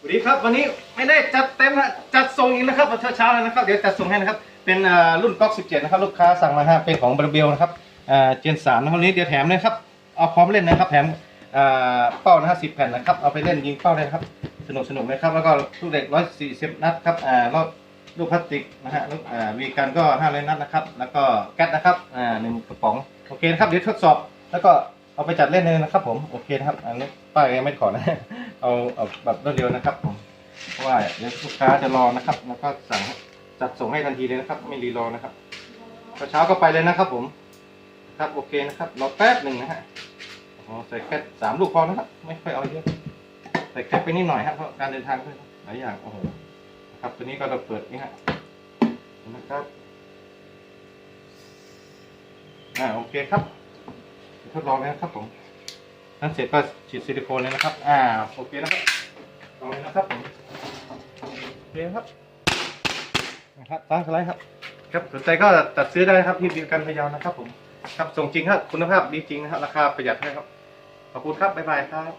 สวัสดีครับวันนี้ไม่ได้จัดเต็มนะจัดส่งอีกนะครับเช้าเช้าๆเลยนะครับเดี๋ยวจัดส่งให้นะครับเป็นอ่ารุ่นก๊อก17นะครับลูกค้าสั่งมาฮะเป็นของบรเบลนะครับอ่าเจนสามนะครับวันนี้เดี๋ยวแถมเลยครับเอาพร้อมเล่นนะครับแถมอ่าเป้านะฮะสิบแผ่นนะครับเอาไปเล่นยิงเป้าได้นะครับสนุกสนุกเลยครับแล้วก็ลูกเด็กร้อยสี่สิบนัดครับอ่ารอบลูกพลาสติกนะฮะลูกอ่าวีกันก็ห้าร้อยนัดนะครับแล้วก็แก๊สนะครับอ่าหนึ่งกระป๋องโอเคนะครับเดี๋ยวทดสอบแล้วก็เอาไปจัดเล่นเลยนะครับผมโอเคนะครับอันนี้ป้ายยังไม่ขอนะ เอาเอาแบบรวดเร็วนะครับผมเพราะว่าเดี๋ยวลูกค้าจะรอนะครับ แล้วก็สั่งจัดส่งให้ทันทีเลยนะครับ ไม่รีรอนะครับพอเช้าก็ไปเลยนะครับ ผมครับโอเคนะครับรอแป๊บหนึ่งนะฮะอ๋อใส่แค่สามลูกพอนะครับ ไม่ค่อยเอาเยอะใส่แค่ไปนิดหน่อยครับเพราะการเดินทางก็หลายอย่างโอ้โหครับตัวนี้ก็เราเปิดนี่ฮะนะครับอ่าโอเคครับทดลองนะครับผม นั้นเสร็จก็ฉีดซิลิโคนเลยนะครับ อ่า โอเคนะครับลองเลยนะครับผมโอเคครับ นะครับตั้งสไลด์ครับ ครับ สนใจก็ตัดซื้อได้ครับที่บิวกันพะเยานะครับผม ครับ ส่งจริงครับ คุณภาพดีจริงนะครับ ราคาประหยัดให้ครับ ขอบคุณครับ บ๊ายบายครับ